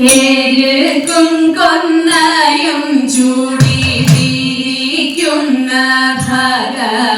ഏരുക്കും കൊന്നയും ചൂടി തിരിക്കുന്ന ഭഗവാനെ